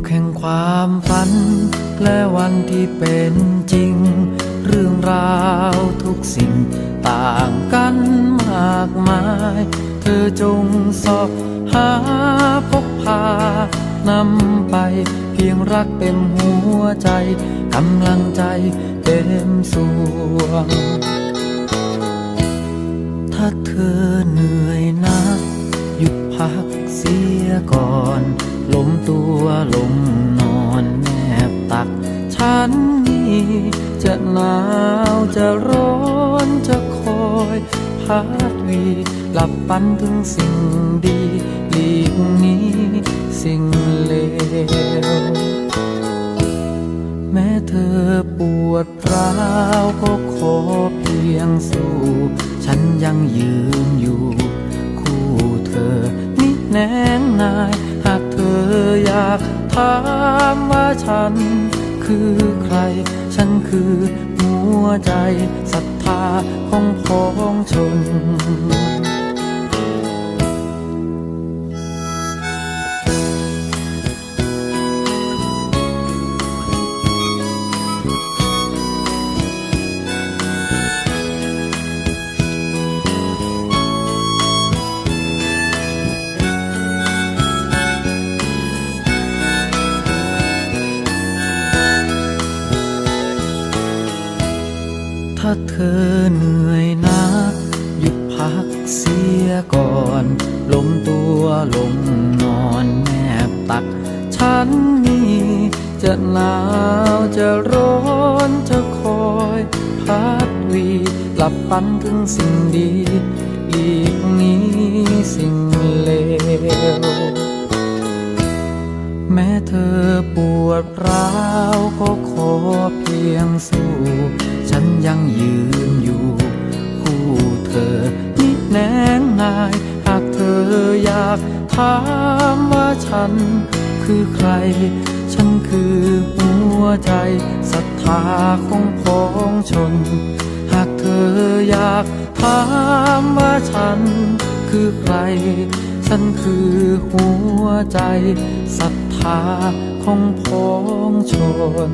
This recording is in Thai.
กแห่งความฝัน และวันที่เป็นจริง เรื่องราวทุกสิ่งต่างกันมากมาย เธอจงสอบหาพกพานำไป เพียงรักเต็มหัวใจกำลังใจเต็มสวง ถ้าเธอเหนื่อยนัก หยุดพักเสียก่อน ล้มตัวลงนอนแนบตัก ฉันนี่จะหนาวจะร้อนจะคอยพัดวีหลับปันถึงสิ่งดีหลีกนี้สิ่งเลวแม้เธอปวดร้าวก็ขอเพียงสู้ ฉันยังยืนอยู่ คู่เธอมิแนงนาย ออยากถามว่าฉัน คือใคร ฉันคือหัวใจศรัทธาของพ้องชน ถ้าเธอเหนื่อยนัก หยุดพักเสียก่อนล้มตัวลงนอนแนบตัก ฉันนี่จะหนาวจะร้อนจะคอยพัดวีหลับปันถึงสิ่งดีหลีกนี้สิ่งเลว แม้เธอปวดร้าวก็ขอเพียงสู้ ยังยืนอยู่ คู่เธอนิแนงนาย หากเธออยากถามว่าฉัน คือใคร ฉันคือหัวใจศรัทธาของพ้องชน หากเธออยากถามว่าฉัน คือใคร ฉันคือหัวใจศรัทธาของพ้องชน